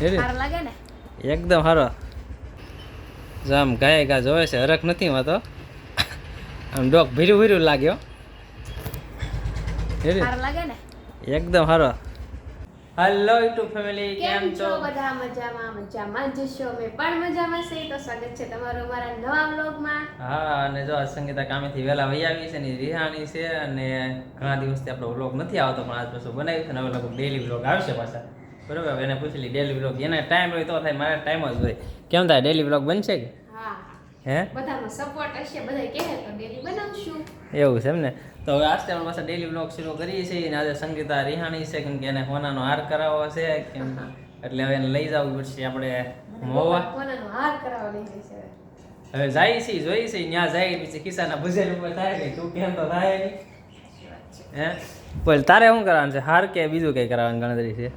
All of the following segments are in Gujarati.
હેરી? લાગે ને? એકદમ સારો જામ આમ ગાય ગા જોવે છે હરખ નથી વાતો આમ ડોક ભીરું ભીરું લાગ્યો હેરી? સારું લાગે ને? એકદમ સારો હેલો યુટ્યુબ ફેમિલી કેમ છો? બધા મજામાં મજામાં જ છો? મે પણ મજામાં છે તો સ્વાગત છે તમારું મારા નવા વ્લોગમાં. હા અને જો આ સંગીતા કામેથી વેલા વહી આવી છે ને રિહાણી છે અને ઘણા દિવસથી આપણો વ્લોગ નથી આવતો પણ આજ પાછું બનાવ્યું છે નવો હવે લગભગ ડેલી વ્લોગ આવશે પાછા. બરોબર એને પૂછી લી ડેલી બ્લોગ એને ટાઈમ હોય તો થાય મારે ટાઈમ જ હોય. કેમ થાય ડેલી બ્લોગ બનશે કે? હે. બધાનો સપોર્ટ હશે બધા કહે તો ડેલી બનાવશું. એવું છે એમ ને? તો હવે આજથી આપણે પાસે ડેલી વ્લોગ શરૂ કરીએ છીએ અને આજે સંગીતા રિહાણી છે કેમ કે એને હોનાનો હાર કરાવવો છે કેમ એટલે હવે એને લઈ જવું પડશે આપણે મોવા. હોનાનો હાર કરાવવો લઈ જશે હવે. જાય છે જોઈ છે ત્યાં જાય પછી ખિસ્સાના ભૂજેલ ઉપર થાય કે તું કેમ તો થાય નહીં. હે? બોલ તારે શું કરવાનું છે? હાર કે બીજું કંઈ કરાવવાની ગણતરી છે?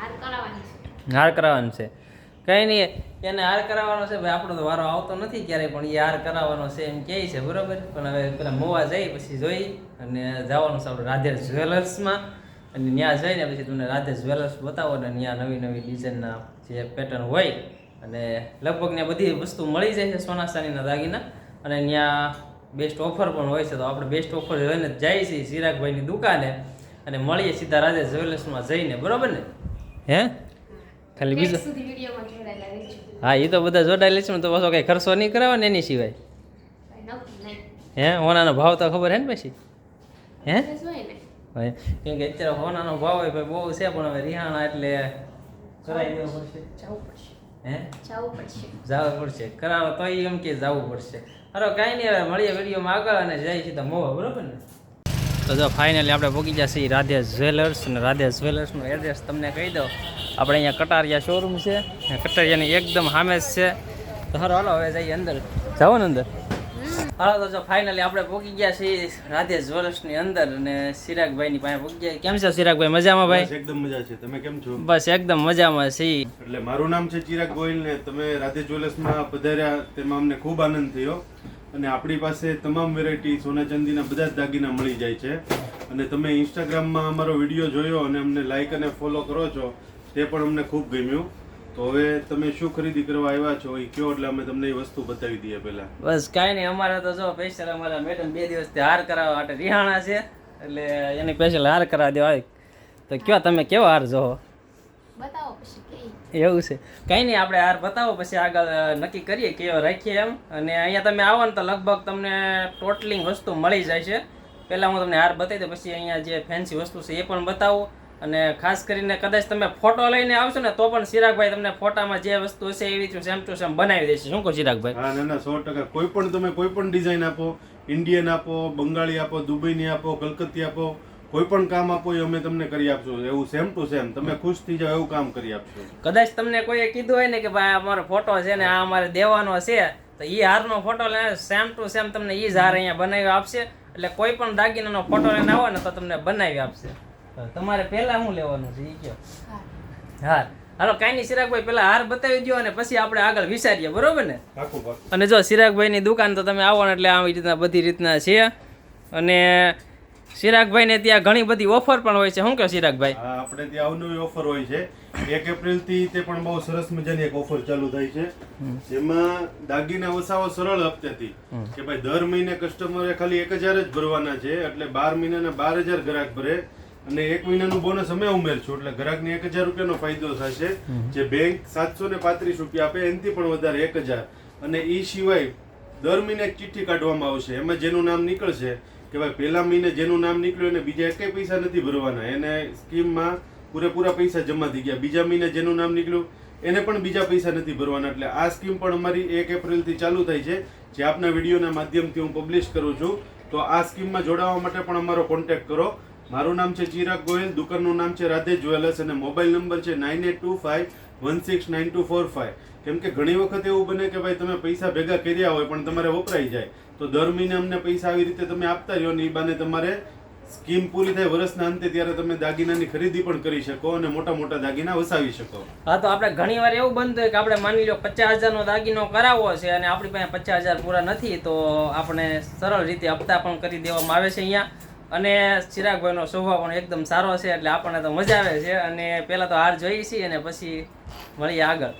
હાર કરાવવાની છે. કંઈ નહીં એને હાર કરાવવાનો છે. ભાઈ, આપણો તો વારો આવતો નથી ક્યારેય, પણ એ હાર કરાવવાનો છે એમ કહે છે, બરોબર? પણ હવે પેલા મોવા જઈ, પછી જોઈ અને જવાનું છે આપણે રાધે જ્વેલર્સમાં અને ત્યાં જઈને પછી તમને રાધે જ્વેલર્સ બતાવો ને ત્યાં નવી નવી ડિઝાઇનના જે પેટર્ન હોય, અને લગભગ ત્યાં બધી વસ્તુ મળી જાય છે સોના સાનીના દાગીના. અને ત્યાં બેસ્ટ ઓફર પણ હોય છે. તો આપણે બેસ્ટ ઓફર જોઈને જ જાય છીએ ચિરાગભાઈની દુકાને અને મળીએ સીધા રાધે જ્વેલર્સમાં જઈને, બરોબર ને? હે? ખાલી બીજું હા એ તો બધા જોડાયેલા છે ને તો પાછો કઈ ખર્ચો નહીં કરાવે ને એની સિવાય. હે? હોનાનો ભાવ તો ખબર હે ને પછી? હે? કેમ કે અત્યારે હોનાનો ભાવ હોય ભાઈ બહુ છે પણ હવે રિહાણા એટલે કરાવી દેવું પડશે. જવું પડશે. હે? જવું પડશે. જવું પડશે. કરાવો તો એમ કે જવું પડશે. અરે કાંઈ નહીં હવે મળીએ વિડીયોમાં આગળ અને જઈ સીધા મોવા બરોબર ને? તો જો ફાઇનલી આપણે પહોંચી ગયા છીએ રાધે જ્વેલર્સ અને રાધે જ્વેલર્સનું એડ્રેસ તમને કહી દો આપણે અહીંયા કટારિયા શોરૂમ છે. કટારિયાની એકદમ સામે જ છે. તો હારો હાલો હવે જઈએ અંદર. જાઓ ને અંદર. હાલો તો જો ફાઇનલી આપણે પહોંચી ગયા છીએ રાધે જ્વેલર્સની અંદર અને ચિરાગભાઈની પાસે પહોંચી ગયા કેમ છે સિરાગભાઈ? મજામાં ભાઈ? એકદમ મજા છે. તમે કેમ છો? બસ એકદમ મજામાં છીએ. એટલે મારું નામ છે ચિરાગ ગોયલ ને તમે રાધે જ્વેલર્સમાં પધાર્યા તેમાં અમને ખૂબ આનંદ થયો. અને આપણી પાસે તમામ વેરાયટી સોના ચાંદીના બધા જ દાગીના મળી જાય છે. અને તમે ઇન્સ્ટાગ્રામમાં અમારો વીડિયો જોયો અને અમને લાઈક અને ફોલો કરો છો તે પણ અમને ખૂબ ગમ્યું. તો હવે તમે શું ખરીદી કરવા આવ્યા છો એ કયો? એટલે અમે તમને એ વસ્તુ બતાવી દઈએ પહેલા. બસ કાંઈ નહીં અમારે તો જો સ્પેશિયલ અમારા મેડમ બે દિવસથી હાર કરાવવા માટે રિહાણા છે. એટલે એની સ્પેશિયલ હાર કરાવી દેવા તો કયો તમે કેવો હાર જોવો? બતાવો પછી. એવું છે. કંઈ નહીં, આપણે હાર બતાવો, પછી આગળ નક્કી કરીએ કેવો રાખીએ એમ. અને અહીંયા તમે આવો ને તો લગભગ તમને ટોટલિંગ વસ્તુ મળી જાય છે પહેલાં હું તમને હાર બતાવી દઉં, પછી અહીંયા જે ફેન્સી વસ્તુ છે એ પણ બતાવું. અને ખાસ કરીને કદાચ તમે ફોટો લઈને આવશો ને, તો પણ ચિરાગભાઈ તમને ફોટામાં જે વસ્તુ હશે એવી સેમ ટુ સેમ બનાવી દેશે. શું કહો ચિરાગભાઈ? હા, ના ના, સો ટકા. કોઈ પણ તમે કોઈ પણ ડિઝાઇન આપો ઇન્ડિયન આપો બંગાળી આપો દુબઈની આપો કલકત્તી આપો કોઈ પણ કામ આપો એ અમે તમને કરી આપશું. એવું સેમ ટુ સેમ તમે ખુશ થઈ જાઓ એવું કામ કરી આપશું. કદાચ તમને કોઈએ કીધું હોય ને કે ભાઈ અમારો ફોટો છે ને આ અમારે દેવાનો છે તો એ હારનો ફોટો લે સેમ ટુ સેમ તમને એ જ હાર અહીંયા બનાવી આપશે. એટલે કોઈ પણ દાગીનાનો ફોટો લઈને આવો ને તો તમને બનાવી આપશે. તમારે પહેલા શું લેવાનું છે? એ કયો હાર. હાલો કાંઈ નહીં ચિરાગભાઈ પહેલા હાર બતાવી દો અને પછી આપણે આગળ વિચારીએ બરોબર ને? અને જો સિરાગભાઈની દુકાન તો તમે આવો ને એટલે આવી રીતના બધી રીતના છે. અને ચિરાગભાઈને ત્યાં ઘણી બધી ઓફર પણ હોય છે. શું કહો ચિરાગભાઈ આપણે ત્યાં અવનવી ઓફર હોય છે. એક એપ્રિલથી તે પણ બહુ સરસ મજાની એક ઓફર ચાલુ થાય છે. જેમાં દાગીના વસાવો સરળ હપ્તેથી. કે ભાઈ દર મહિને કસ્ટમરે ખાલી એક હજાર જ ભરવાના છે એટલે બાર મહિનાના બાર હજાર ગ્રાહક ભરે. અને એક મહિનાનું બોનસ અમે ઉમેરશું એટલે ગ્રાહકને એક હજાર રૂપિયાનો ફાયદો થશે. જે બેંક સાતસો ને પાંત્રીસ રૂપિયા આપે એનાથી પણ વધારે એક હજાર. અને એ સિવાય દર મહિને એક ચિઠ્ઠી કાઢવામાં આવશે એમાં જેનું નામ નીકળશે કે ભાઈ, પહેલા મહિને જેનું નામ નીકળ્યું એને બીજા એકે પૈસા નથી ભરવાના. એને સ્કીમમાં પૂરેપૂરા પૈસા જમા થઈ ગયા. બીજા મહિને જેનું નામ નીકળ્યું, એને પણ બીજા પૈસા નથી ભરવાના. એટલે આ સ્કીમ પણ અમારી એક એપ્રિલથી ચાલુ થઈ છે. જે આપના વિડીયોના માધ્યમથી હું પબ્લિશ કરું છું. તો આ સ્કીમમાં જોડાવા માટે પણ અમારો કોન્ટેક્ટ કરો. મારું નામ છે ચિરાગ ગોયલ, દુકાનનું નામ છે રાધે જ્વેલર્સ અને મોબાઈલ નંબર છે nine eight two five one six nine two four five. કેમ કે ઘણી વખત એવું બને કે ભાઈ, તમે પૈસા ભેગા કર્યા હોય પણ તમારે વપરાઈ જાય. તો દર મહિને અમને પૈસા આવી રીતે તમે આપતા રહ્યો ને એ બાને તમારે સ્કીમ પૂરી થાય વર્ષના અંતે ત્યારે તમે દાગીનાની ખરીદી પણ કરી શકો અને મોટા મોટા દાગીના વસાવી શકો. હા, તો આપણે ઘણી વાર એવું બનતું હોય કે આપણે માની લો પચાસ હજારનો દાગીનો કરાવવો છે અને આપણી પાસે પચાસ હજાર પૂરા નથી, તો આપણે સરળ રીતે હપ્તા પણ કરી દેવામાં આવે છે અહીંયા. અને ચિરાગભાઈનો સ્વભાવ પણ એકદમ સારો છે, એટલે આપણને તો મજા આવે છે. અને પહેલાં તો હાર જોઈએ છીએ અને પછી મળીએ આગળ.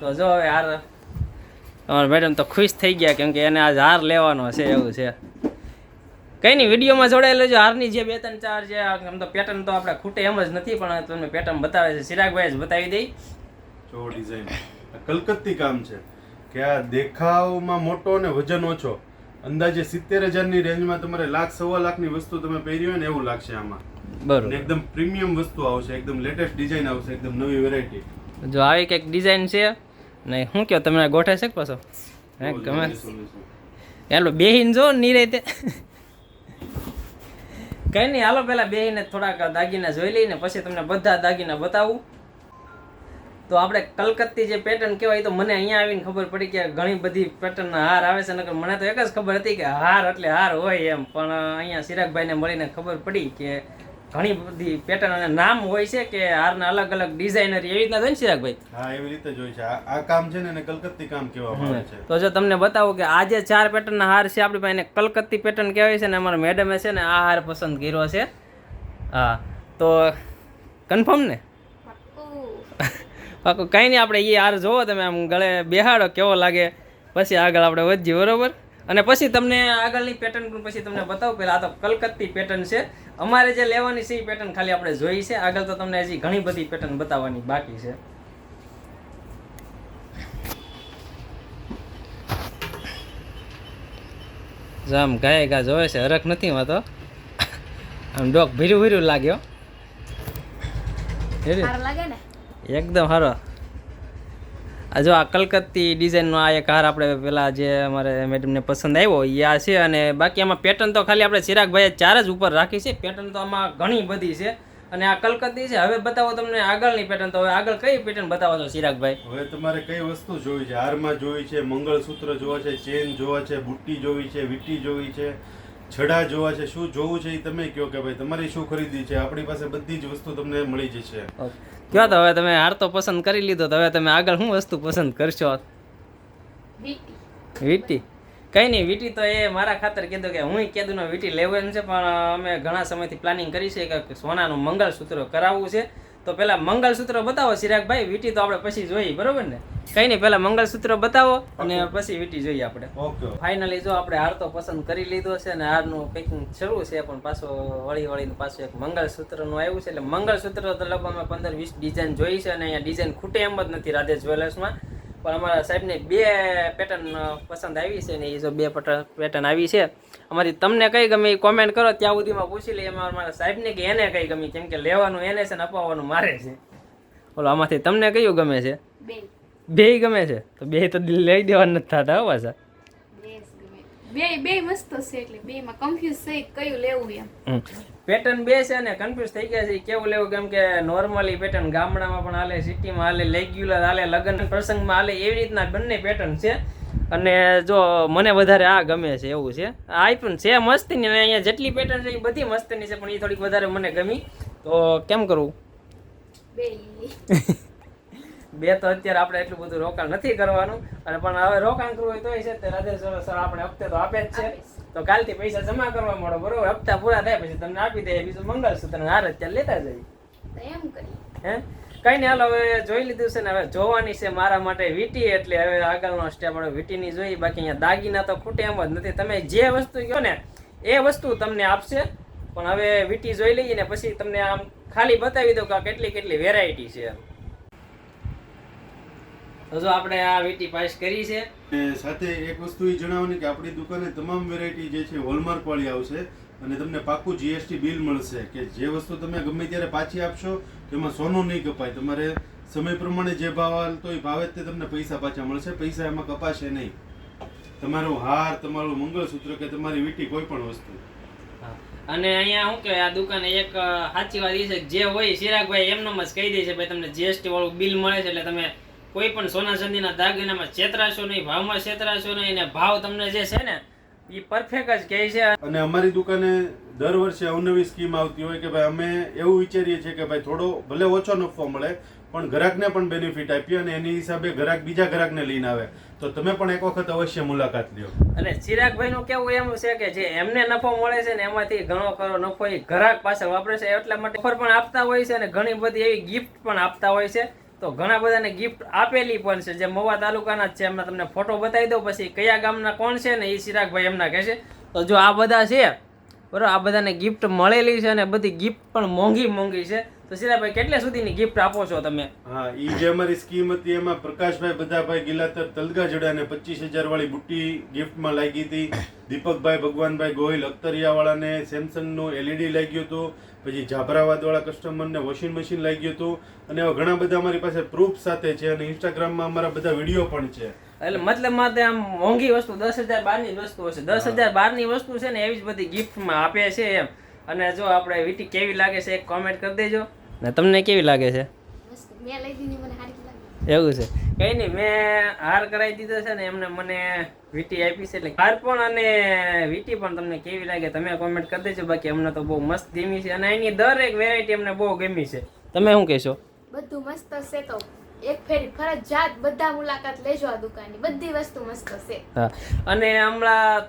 તો જો હવે હાર અમારા મેડમ તો ખુશ થઈ ગયા કેમ કે એને આજ હાર લેવાનો છે એવું છે. કંઈ નહીં વિડીયોમાં જોડાયેલો છે હારની જે બે ત્રણ ચાર છે આમ તો પેટર્ન તો આપણે ખૂટે એમ જ નથી પણ તમને પેટર્ન બતાવે છે. ચિરાગભાઈ જ બતાવી દઈ. જો ડિઝાઇન કલકત્તી કામ છે કે આ દેખાવમાં મોટો અને વજન ઓછો. અંદાજે સિત્તેર હજારની રેન્જમાં તમારે લાખ સવા લાખની વસ્તુ તમે પહેરી હોય ને એવું લાગશે આમાં. બરાબર. બરોબર એકદમ પ્રીમિયમ વસ્તુ આવશે એકદમ લેટેસ્ટ ડિઝાઇન આવશે એકદમ નવી વેરાયટી જો આવી કંઈક ડિઝાઇન છે નહીં શું કહો તમે ગોઠે છે પાછો? હે ગમે. હાલો બેહીને જો નિરાતે કઈ નહીં હાલો પેલા બેહીને થોડાક દાગીના જોઈ લઈને પછી તમને બધા દાગીના બતાવું. તો આપણે કલકત્તી જે પેટર્ન કહેવાય તો મને અહીંયા આવીને ખબર પડી કે ઘણી બધી પેટર્નના હાર આવે છે નકર મને તો એક જ ખબર હતી કે હાર એટલે હાર હોય એમ. પણ અહીંયા સિરાગભાઈને મળીને ખબર પડી કે ઘણી બધી પેટર્ન અને નામ હોય છે કે હારના અલગ અલગ ડિઝાઇનર એવી રીતના થાય ને ચિરાગભાઈ હા એવી રીતે જ હોય છે. આ કામ છે ને એને કલકત્તી કામ કહેવામાં આવે છે. તો જો તમને બતાવું કે આ જે ચાર પેટર્નના હાર છે આપણી પાસે એને કલકત્તી પેટર્ન કહેવાય છે ને અમારા મેડમે છે ને આ હાર પસંદ કર્યો છે. હા તો કન્ફર્મ ને. પાકું. કંઈ નહીં આપણે એ હાર જોવો તમે આમ ગળે બેહાડો કેવો લાગે પછી આગળ આપણે વધીએ બરોબર? અને પછી તમને આગળની પેટર્ન પણ પછી તમને બતાવું. પહેલાં આ તો કલકત્તી પેટર્ન છે. અમારે જે લેવાની છે એ પેટર્ન ખાલી આપણે જોઈ છે. આગળ તો તમને હજી ઘણી બધી પેટર્ન બતાવવાની બાકી છે. જો આમ ગાય ગા જોવે છે હરખ નથી માં તો. આમ ડોક ભીરું ભીરું લાગ્યો એકદમ સારો જો આ કલકત્તી ડિઝાઇનનો આ એક હાર આપણે પેલા જે અમારે મેડમને પસંદ આવ્યો એ આ છે અને બાકી આમાં પેટર્ન તો ખાલી આપણે ચિરાગભાઈએ ચાર જ ઉપર રાખી છે. પેટર્ન તો આમાં ઘણી બધી છે. અને આ કલકત્તી છે. હવે બતાવો તમને આગળની પેટર્ન તો હવે આગળ કઈ પેટર્ન બતાવો છો ચિરાગભાઈ? હવે તમારે કઈ વસ્તુ જોવી છે? હારમાં જોવી છે, મંગળસૂત્ર જોવા છે, ચેન જોવા છે, બુટ્ટી જોવી છે, વીટી જોવી છે છડા જોવા છે શું જોવું છે એ તમે કહો કે ભાઈ તમારી શું ખરીદી છે? આપણી પાસે બધી જ વસ્તુ તમને મળી જશે. કયો તો હવે તમે હાર તો પસંદ કરી લીધો તો હવે તમે આગળ શું વસ્તુ પસંદ કરશો? વીટી. વીટી? કઈ નહીં વીટી તો એ મારા ખાતર કીધું કે હું કીધું વીટી લેવાનું છે પણ અમે ઘણા સમયથી પ્લાનિંગ કરી છે કે સોનાનું મંગળસૂત્ર કરાવવું છે. તો પેલા મંગલસૂત્ર બતાવો ચિરાગભાઈ વીટી તો આપણે પછી જોઈએ બરોબર ને? કઈ નહીં પેલા મંગળસૂત્ર બતાવો અને પછી વીટી જોઈએ આપણે. ઓકે. ફાઇનલી જો આપણે હાર તો પસંદ કરી લીધો છે અને હારનું પેકિંગ શરૂ છે પણ પાછો વળી વળીને પાછું એક મંગળસૂત્રનું આવ્યું છે એટલે મંગલસૂત્ર તો લગભગ અમે પંદર વીસ ડિઝાઇન જોઈ છે અને અહીંયા ડિઝાઇન ખૂટે એમ જ નથી રાધે જ્વેલર્સમાં પણ અમારા સાહેબને બે પેટર્ન પસંદ આવી છે ને એ જો બે પેટર્ન આવી છે. અમારી તમને કઈ ગમે એ કોમેન્ટ કરો ત્યાં સુધીમાં પૂછી લઈએ. અમારા મારા સાહેબને કે એને કઈ ગમી કેમ કે લેવાનું એને છે ને અપાવવાનું મારે છે. બોલો આમાંથી તમને કયું ગમે છે? બે. બેય ગમે છે? તો બે તો લઈ દેવા નથી થતા હો પાછા. બે બે મસ્ત છે એટલે બે માં કન્ફ્યુઝ થઈ કયું લેવું એમ. પેટર્ન બે છે ને કન્ફ્યુઝ થઈ ગયા છે. કેવું લેવું? કેમ કે નોર્મલી પેટર્ન ગામડામાં પણ હાલે સિટીમાં હાલે રેગ્યુલર હાલે લગ્ન પ્રસંગમાં હાલે એવી રીતના બંને પેટર્ન છે. અને જો મને વધારે આ ગમે છે એવું છે. આ પણ છે મસ્તીની અને અહીંયા જેટલી પેટર્ન છે એ બધી મસ્તીની છે પણ એ થોડીક વધારે મને ગમી. તો કેમ કરવું બે. તો અત્યારે આપણે એટલું બધું રોકાણ નથી કરવાનું. અને પણ હવે રોકાણ કરવું હોય તોય છે તે રાધેશ્વર સર આપણે હપ્તે તો આપે જ છે. તો કાલથી પૈસા જમા કરવા મળો બરોબર? હપ્તા પૂરા થાય પછી તમને આપી દે બીજું મંગળસૂત્ર હાર અત્યારે લેતા જઈએ. એમ કરી હે? કઈ નહીં હાલો હવે જોઈ લીધું છે ને હવે જોવાની છે મારા માટે વીટી એટલે હવે આગળનો સ્ટેપ આપણે વીટીની જોઈ બાકી અહીંયા દાગીના તો ખૂટે એમ જ નથી. તમે જે વસ્તુ કહો ને એ વસ્તુ તમને આપશે. પણ હવે વીટી જોઈ લઈએ ને પછી તમને આમ ખાલી બતાવી દઉં કે કેટલી કેટલી વેરાયટી છે. તો જો આપણે આ વીટી પાસ કરી છે. સાથે એક વસ્તુ એ જણાવવાની કે આપણી દુકાને તમામ વેરાયટી જે છે હોલમાર્ક વાળી આવશે અને તમને પાકું જીએસટી બિલ મળશે કે જે વસ્તુ તમે ગમે ત્યારે પાછી આપશો તેમાં સોનું નહીં કપાય. તમારે સમય પ્રમાણે જે ભાવ હાલતો એ ભાવે જ તે તમને પૈસા પાછા મળશે. પૈસા એમાં કપાશે નહીં. તમારું હાર તમારું મંગળસૂત્ર કે તમારી વીટી કોઈ પણ વસ્તુ. અને અહીંયા શું કહેવાય આ દુકાને એક સાચી વાત એ છે કે જે હોય ચિરાગભાઈ એમનો જ કહી દે છે ભાઈ તમને જીએસટી વાળું બિલ મળે છે એટલે તમે કોઈ પણ સોના ચાંદીના દાગીનામાં છેતરાશો નહીં ભાવમાં છેતરાશો નહીં અને ભાવ તમને જે છે ને એ પરફેક્ટ જ કહે છે. અને અમારી દુકાને દર વર્ષે અવનવી સ્કીમ આવતી હોય કે ભાઈ અમે એવું વિચારીએ છીએ કે ભાઈ થોડો ભલે ઓછો નફો મળે પણ ગ્રાહકને પણ બેનિફિટ આપીએ અને એની હિસાબે ગ્રાહક બીજા ગ્રાહકને લઈને આવે. તો તમે પણ એક વખત અવશ્ય મુલાકાત લ્યો. અને ચિરાગભાઈ નું કેવું એમ છે કે જે એમને નફો મળે છે ને એમાંથી ઘણો ખરો નફો એ ગ્રાહક પાછળ વાપરે છે એટલા માટે ઓફર પણ આપતા હોય છે અને ઘણી બધી એવી ગિફ્ટ પણ આપતા હોય છે. તો ઘણા બધાને ગિફ્ટ આપેલી પણ છે. જે મવા તાલુકાના જ છે, એમના તમને ફોટો બતાવી દઉં. પછી કયા ગામના કોણ છે ને એ ચિરાગભાઈ એમના કહે છે. તો જો આ બધા છે, બરાબર, આ બધાને ગિફ્ટ મળેલી છે અને બધી ગિફ્ટ પણ મોંઘી મોંઘી છે. તો ચિરાગભાઈ, કેટલા સુધીની ગિફ્ટ આપો છો તમે? હા એ જે અમારી સ્કીમ હતી, એમાં પ્રકાશભાઈ બધાભાઈ ગિલાતર તલગા જડાને પચીસ હજાર વાળી બુટ્ટી ગિફ્ટમાં લાગી હતી. દીપકભાઈ, ભગવાનભાઈ ગોહિલ અખ્તરિયા વાળાને સેમસંગનું એલઈડી લાગ્યું હતું. પછી જાફરાબાદ વાળા કસ્ટમરને વોશિંગ મશીન લાગ્યું હતું. અને એવા ઘણા બધા અમારી પાસે પ્રૂફ સાથે છે અને ઇન્સ્ટાગ્રામમાં અમારા બધા વીડિયો પણ છે. એટલે મતલબમાં આમ મોંઘી વસ્તુ દસ હજાર બારની વસ્તુ હશે. દસ હજાર બારની વસ્તુ છે ને એવી જ બધી ગિફ્ટમાં આપે છે એમ. અને જો આપણે વીટી કેવી લાગે છે એક કોમેન્ટ કરી દેજો. ને તમને કેવી લાગે છે? મેં લઈ દીધી મને એવું છે. કઈ નહીં મેં હાર કરાવી દીધો છે ને એમને મને વીટી આપી છે એટલે હાર પણ અને વીટી પણ તમને કેવી લાગે તમે કોમેન્ટ કરી દેજો બાકી અમને તો બહુ મસ્ત ગમી છે અને એની દરેક વેરાયટી અમને બહુ ગમી છે. તમે શું કહેશો? બધું મસ્ત છે તો એક ફેરી ફરજિયાત બધા મુલાકાત લેજો આ દુકાનની બધી વસ્તુ મસ્ત છે. હા. અને હમણાં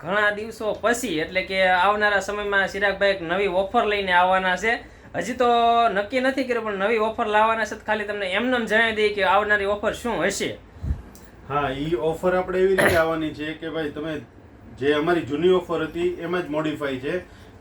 ઘણા દિવસો પછી એટલે કે આવનારા સમયમાં ચિરાગભાઈ એક નવી ઓફર લઈને આવવાના છે. હજી તો નક્કી નથી કર્યું, પણ નવી ઓફર લાવવાના છે ખાલી તમને એમને એમ જણાવી દઈએ કે આવનારી ઓફર શું હશે. હા એ ઓફર આપણે એવી રીતે આવવાની છે કે ભાઈ તમે જે અમારી જૂની ઓફર હતી એમાં જ મોડિફાઈ છે.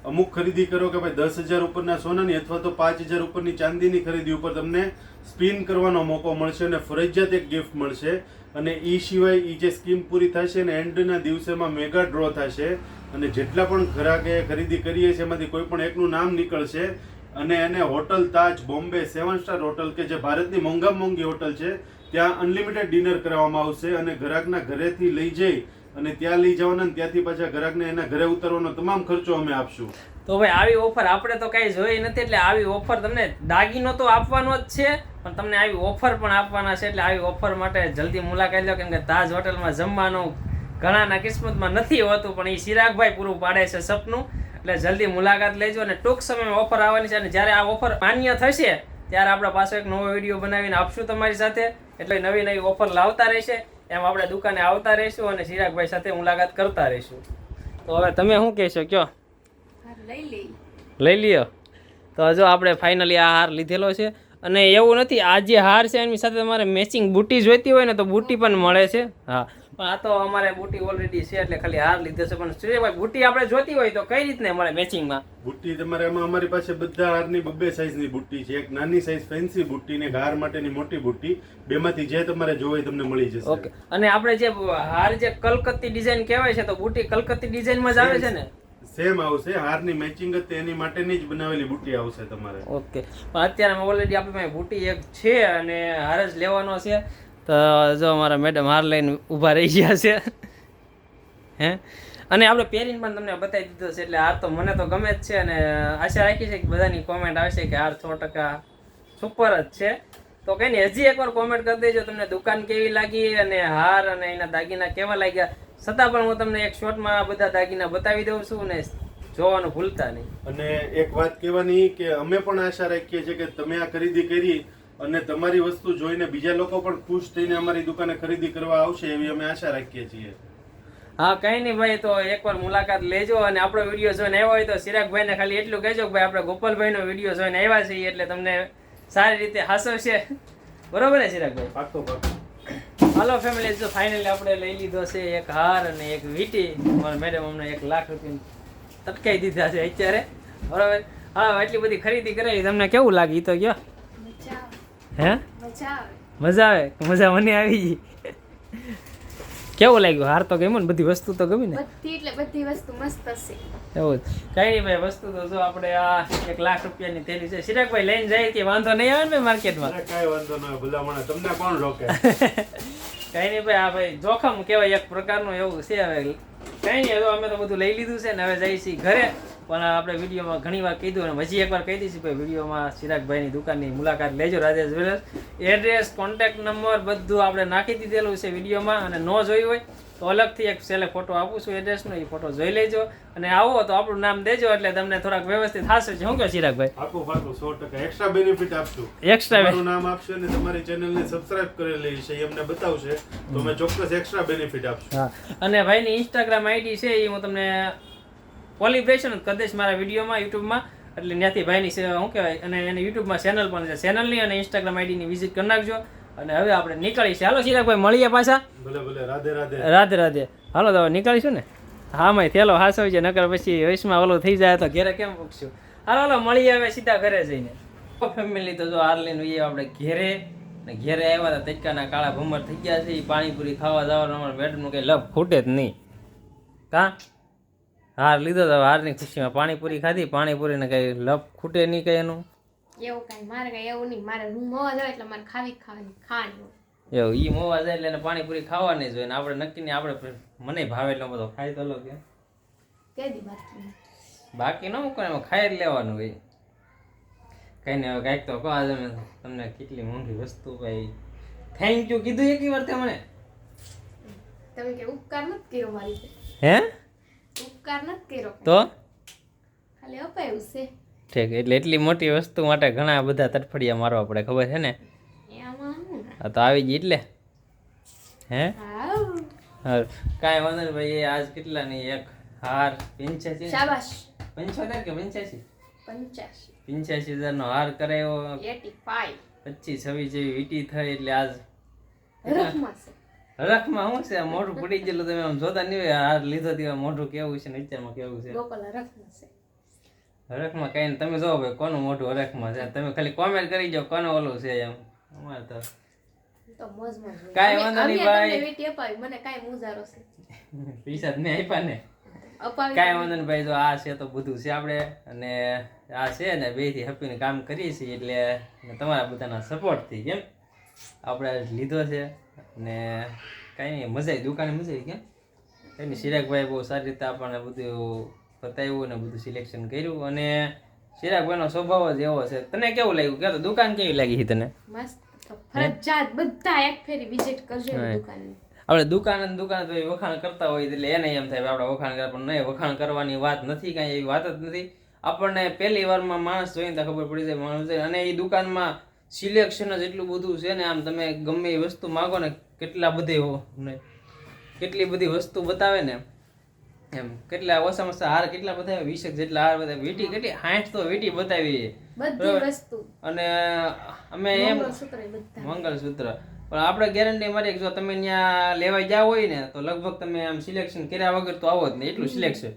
અમુક ખરીદી કરો કે ભાઈ દસ હજાર ઉપરના સોનાની અથવા તો પાંચ હજાર ઉપરની ચાંદીની ખરીદી ઉપર તમને સ્પિન કરવાનો મોકો મળશે અને ફરજિયાત એક ગિફ્ટ મળશે. અને એ સિવાય એ જે સ્કીમ પૂરી થશે અને એન્ડના દિવસેમાં મેગા ડ્રો થશે. અને જેટલા પણ ગ્રાહકે ખરીદી કરીએ છીએ, એમાંથી કોઈ પણ એકનું નામ નીકળશે અને એને hotel Taj Bombay seven star hotel કે જે ભારતની મોંઘામાં મોંઘી હોટલ છે, ત્યાં અનલિમિટેડ ડિનર કરવામાં આવશે અને ગ્રાહકના ઘરેથી લઈ જઈ અને ત્યાં લઈ જવાના અને ત્યાંથી પાછા ગ્રાહકને એના ઘરે ઉતારવાનો તમામ ખર્ચો અમે આપશું. તો ભાઈ આવી ઓફર આપણે તો કાંઈ જોઈ નથી, એટલે આવી ઓફર તમને દાગીનો તો આપવાનો જ છે, પણ તમને આવી ઓફર પણ આપવાના છે, એટલે આવી ઓફર માટે જલ્દી મુલાકાત લો, કેમ કે તાજ હોટલમાં જમવાનું ઘણાના કિસ્મતમાં નથી હોતું, પણ એ ચિરાગભાઈ પૂરું પાડે છે સપનું. એટલે જલ્દી મુલાકાત લેજો અને ટૂંક સમયમાં ઓફર આવવાની છે અને જ્યારે આ ઓફર માન્ય થશે ત્યારે આપણે પાછો એક નવો વીડિયો બનાવીને આપશું તમારી સાથે. એટલે નવી નવી ઓફર લાવતા રહેશે એમ આપણે દુકાને આવતા રહીશું અને ચિરાગભાઈ સાથે મુલાકાત કરતા રહીશું. તો હવે તમે શું કહેશો કયો? લઈ લઈ લઈ લ્યો. તો જો આપણે ફાઇનલી આ હાર લીધેલો છે. અને એવું નથી આ જે હાર છે એની સાથે તમારે મેચિંગ બુટી જોઈતી હોય ને તો બુટી પણ મળે છે. હા. પણ આ તો અમારે બુટી ઓલરેડી છે એટલે ખાલી હાર લીધો છે. પણ સૂર્યભાઈ બુટી આપણે જોતી હોય તો કઈ રીતને મળે મેચિંગમાં બુટ્ટી તમારે એમાં અમારી પાસે બધા હારની બબ્બે સાઈઝની બુટ્ટી છે. એક નાની સાઈઝ ફેન્સી બુટ્ટી ને હાર માટેની મોટી બુટ્ટી બેમાંથી જે તમારે જોવે તમને મળી જશે. ઓકે અને આપણે જે હાર જે કલકત્તી ડિઝાઇન કહેવાય છે તો બુટી કલકત્તી ડિઝાઇનમાં જ આવે છે ને? સેમ આવશે, હારની મેચિંગ જ તેની માટેની જ બનાવેલી બુટી આવશે તમારે. ઓકે. પણ અત્યારે ઓલરેડી આપણી પાસે બુટી એક છે અને હાર જ લેવાનો છે. તો જો અમારા મેડમ હાર લઈને ઊભા રહી ગયા છે. હે? અને આપણે પહેરીને પણ તમને બતાવી દીધો છે, એટલે હાર તો મને તો ગમે જ છે અને આશા રાખી છે કે બધાની કોમેન્ટ આવશે કે હાર સો ટકા સુપર જ છે. તો કઈ નહીં, હજી એકવાર કોમેન્ટ કરી દેજો, તમને દુકાન કેવી લાગી અને હાર અને એના દાગીના કેવા લાગ્યા? છતાં પણ હું તમને એક શોર્ટમાં બધા દાગીના બતાવી દઉં છું ને જોવાનું ભૂલતા નહીં. અને એક વાત કહેવાની કે અમે પણ આશા રાખીએ છીએ કે તમે આ ખરીદી કરી અને તમારી વસ્તુ જોઈને બીજા લોકો પણ ખુશ થઈને અમારી દુકાને ખરીદી કરવા આવશે એવી અમે આશા રાખીએ છીએ. હા કઈ નહીં ભાઈ તો એકવાર મુલાકાત લેજો અને આપણો વીડિયો જોઈને આવ્યો હોય તો ચિરાગભાઈને ખાલી એટલું કહેજો કે ભાઈ આપણે ગોપાલભાઈનો વીડિયો જોઈને આવ્યા છીએ એટલે તમને સારી રીતે હાસવશે. બરોબર ને ચિરાગભાઈ? પાક્કો પાકો હાલો ફેમિલી જો ફાઇનલી આપણે લઈ લીધો છે એક હાર અને એક વીટી. મારા મેડમ અમને એક લાખ રૂપિયા તટકાઈ દીધા છે અત્યારે. બરાબર? હા એટલી બધી ખરીદી કરાવી તમને કેવું લાગે? તો કયો. હે? મજા આવે. મજા આવે? મજા મને આવી ગઈ. કેવું લાગ્યું? હાર તો ગમ્યું ને? બધી વસ્તુ તો ગમી ને? બધી એટલે બધી વસ્તુ મસ્ત હશે. એવું કઈ નહીં ભાઈ વસ્તુ તો જો આપણે આ એક લાખ રૂપિયાની થેલી છે. સિરાકભાઈ લઈને જાય કે વાંધો નહીં આવે ને માર્કેટમાં? કઈ કાંઈ વાંધો ન હોય ભલામણા તમને કોણ રોકે? કઈ નહીં ભાઈ આ ભાઈ જોખમ કહેવાય એક પ્રકારનું એવું છે હવે. કઈ નહીં હવે અમે તો બધું લઈ લીધું છે ને હવે જઈશી ઘરે. પણ આપણે વિડીયોમાં ઘણી વાર કીધું અને હજી એકવાર કહી દઈશું ભાઈ વિડીયોમાં ચિરાગભાઈની દુકાનની મુલાકાત લેજો Rajesh jewellers. Address contact number બધું આપણે નાખી દીધેલું છે વિડીયોમાં અને ન જોયું હોય તો અલગથી એક છેલ્લે ફોટો આપું છું એડ્રેસનો એ ફોટો જોઈ લેજો. અને આવો તો આપણું નામ દેજો એટલે તમને થોડાક વ્યવસ્થિત થશે. શું કહો ચિરાગભાઈ પાકું પાકું સો ટકા એક્સ્ટ્રા બેનિફિટ આપશું. એક્સ્ટ્રા મારું નામ આપશે અને તમારી ચેનલને સબસ્ક્રાઇબ કરેલી છે એ અમને બતાવશે. તો અમે ચોક્કસ એક્સ્ટ્રા બેનિફિટ આપશું. અને ભાઈની ઇન્સ્ટાગ્રામ આઈડી છે એ હું તમને કોલિબ્રેશન જ કરી દઈશ મારા વિડીયોમાં યુટ્યુબમાં. એટલે ત્યાંથી ભાઈની શું કહેવાય અને એની યુટ્યુબમાં ચેનલ પણ છે. ચેનલની અને ઇન્સ્ટાગ્રામ આઈડીની વિઝિટ કરી નાખજો. અને હવે આપણે નીકળીશું. હાલો ચિરાગભાઈ મળીએ પાછા. ભલે ભલે. રાધે રાધે. રાધે રાધે. હાલો તો નીકળીશું ને? હા મેં થેલો હાસવ છે નકર પછી વયસમાં ઓલો થઈ જાય તો ઘેરે કેમ પૂછશું હાલો હાલો મળીએ હવે સીધા ઘરે જઈને. ફેમિલી તો જો હાર્લીન એ આપણે ઘેરે. ને ઘેરે આવ્યા હતા તડકાના કાળા ભમર થઈ ગયા છે. એ પાણીપુરી ખાવા જવાનું અમારે મેડમનું કંઈ લપ ખૂટે જ નહીં. કાં? હાર લીધો તો હારની ખુશીમાં પાણીપુરી ખાધી. પાણીપુરીને કંઈ લપ ખૂટે નહીં કંઈ એનું? એવું કઈ મારે કઈ એવું નહીં. મારે હું મોવા જાય એટલે મારે ખાવી ખાવાની ખાવાની એવું ઈ મોવા જાય એટલે પાણીપુરી ખાવાની જોઈએ ને આપણે નક્કી નહીં આપણે મને ભાવે એટલો બધો ખાઈ તો લો કે. કહી બાકી? બાકી ન મૂકો એમાં ખાઈ જ લેવાનું હોય. કઈ નહીં હવે કાંઈક તો કહો આજે મેં તમને કેટલી મોંઘી વસ્તુ ભાઈ. થેન્ક યુ કીધું એક વાર તે મને. તમે કે ઉપકાર નથી કર્યો મારી હે? ઉપકાર નથી કર્યો. તો? ખાલી અપાયું છે. ઠીક એટલે એટલી મોટી વસ્તુ માટે ઘણા બધા તડફડિયા મારવા પડે ખબર છે ને? હા તો આવી ગઈ એટલે? હે? હા કાંઈ વાંધો નહીં ભાઈ આજ આજ કેટલાની? એક હાર પંચ્યાસી? શાબાશ. પંચોતેર કે પંચ્યાસી? પંચ્યાસી. પંચ્યાસી હજારનો હાર કરાયો. Eighty five. પચીસ છવ્વીસ જેવી વીટી થઈ એટલે આજ રફમાં છે. હરખમાં શું છે? મોઢું પડી ગયેલું તમે આમ જોતા નહીં હોય. હાર લીધો તેવા મોઢું કેવું છે ને વિચારમાં કેવું છે? હરખમાં કઈ તમે જોવો ભાઈ કોનું મોઢું હરખમાં છે? તમે ખાલી કોમેન્ટ કરી જાઓ કોનું ઓલું છે એમ. અમારે તો તો. કાંઈ વાંધો નહીં ભાઈ. તમને વીંટી અપાવી. મને કાંઈ મુંજારો છે. પૈસા જ મેં આપ્યા ને. કાંઈ વાંધો નહીં ભાઈ જો આ છે તો બધું છે આપણે. અને આ છે ને બેથી હપીને કામ કરીએ છીએ એટલે તમારા બધાના સપોર્ટથી કેમ આપણે લીધો છે ને કાંઈ નહીં મજા આવી દુકાને મજા આવી કેમ? કંઈ નહીં ચિરાગભાઈ બહુ સારી રીતે આપણને બધું બતાવ્યું ને બધું સિલેક્શન કર્યું અને ચિરાગભાઈનો સ્વભાવ જ એવો છે. તને કેવું લાગ્યું? કે દુકાન કેવી લાગી છે તને? મસ્ત ફરજિયાત બધા એક ફેરી વિઝિટ કરજો દુકાનની. આપણે દુકાન અને દુકાન તો વખાણ કરતા હોય એટલે એને એમ થાય આપણે વખાણ કરે પણ નહીં વખાણ કરવાની વાત નથી કાંઈ એવી વાત જ નથી. આપણને પહેલી વારમાં માણસ જોઈને તો ખબર પડી જાય માણસ. અને એ દુકાનમાં સિલેક્શન જ એટલું બધું છે ને આમ તમે ગમે એ વસ્તુ માગો ને કેટલા બધી ને કેટલી બધી વસ્તુ બતાવે ને એમ. કેટલા ઓછામાં ઓછા હાર કેટલા બતાવે? વીસેક જેટલા હાર બતાવે. વીટી કેટલી? હાઠ તો વીટી બતાવી વસ્તુ. અને અમે એમ બધા. મંગળસૂત્ર. પણ આપણે ગેરંટી મારી કે જો તમે ત્યાં લેવા ગયા હોય ને તો લગભગ તમે આમ સિલેક્શન કર્યા વગર તો આવો જ નહીં એટલું સિલેક્શન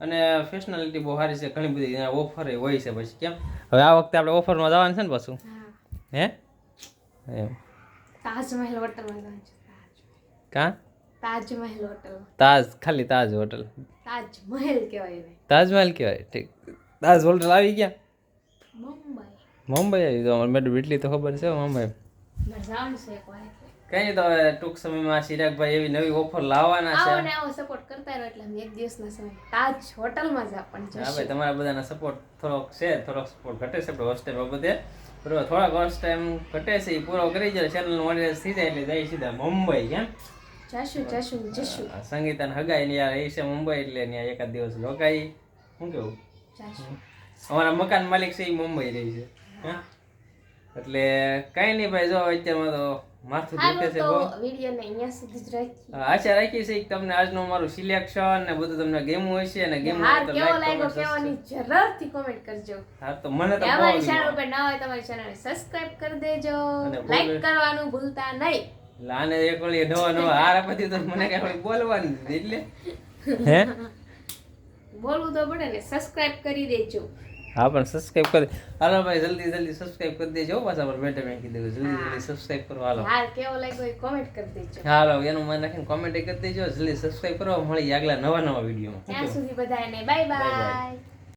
અને ફેશનાલિટી બહુ સારી છે ઘણી બધી ઓફર હોય છે પછી કેમ? હવે આ વખતે આપણે ઓફરમાં જવાનું છે ને પાછું? હા? એમ. તાજમહેલ હોટલમાં. કાં? તાજમહેલ હોટલ. તાજ ખાલી તાજ હોટલ. તાજમહેલ કહેવાય તાજમહેલ કહેવાય ઠીક. તાજ હોટલ આવી ગયા? મુંબઈ. મુંબઈ આવી તો અમારે મેડમ એટલી તો ખબર છે મુંબઈ. કઈ છે કંઈ તો હવે ટૂંક સમયમાં ચિરાગભાઈ એવી નવી ઓફર લાવવાના છે. આવો ને આવો સપોર્ટ કરતા રહો એટલે અમે એક દિવસના સમય તાજ હોટલમાં જ આપણને હા ભાઈ તમારા બધાના સપોર્ટ થોડોક છે થોડોક સપોર્ટ ઘટે છે આપણે હોસ્ટેલ બાબતે. બરોબર થોડાક વર્ષ ટાઈમ ઘટે છે એ પૂરો કરી જાય ચેનલ મોનિટાઈઝ થઈ જાય એટલે જાય સીધા મુંબઈ કેમ જશું જશું જશું આ સંગીતાને હગાઈ ને યાર એ છે મુંબઈ એટલે ત્યાં એકાદ દિવસ રોકાઈ. શું કેવું? અમારા મકાન માલિક છે એ મુંબઈ રહી છે હા. એટલે કાંઈ નહીં ભાઈ જો અત્યારમાં તો માથું દુખે છે તો બહુ વિડીયોને અહીંયા સુધી જ રાખી આશા રાખી છે કે તમને આજનો મારું સિલેક્શન ને બધું તમને ગેમું હશે અને ગેમ હાર કેવો લાગ્યો કેવાની જરૂરથી કોમેન્ટ કરજો. હા તો મને તો અમારી ચેનલ પર ના હોય તમારી ચેનલ સબસ્ક્રાઇબ કરી દેજો. લાઈક કરવાનું ભૂલતા નહીં. લાને એક વળી નવા નવા હાર પછી તો મને કઈ ઓલી બોલવાની એટલે. હે? બોલવું તો પડે ને સબસ્ક્રાઇબ કરી દેજો. હા પણ સબસ્ક્રાઇબ કરી હાલો ભાઈ જલ્દી જલ્દી સબસ્ક્રાઇબ કરી દેજો પાછા પર બેઠે મેં કીધું જલ્દી જલ્દી સબસ્ક્રાઇબ કરો હાલો. હા કેવો લાગ્યો એ કોમેન્ટ કરી દેજો. હાલો એનું મને રાખીને કોમેન્ટ કરી દેજો. જલ્દી સબસ્ક્રાઇબ કરો. મળી આગલા નવા નવા વિડીયોમાં. ત્યાં સુધી બધાને બાય. બાય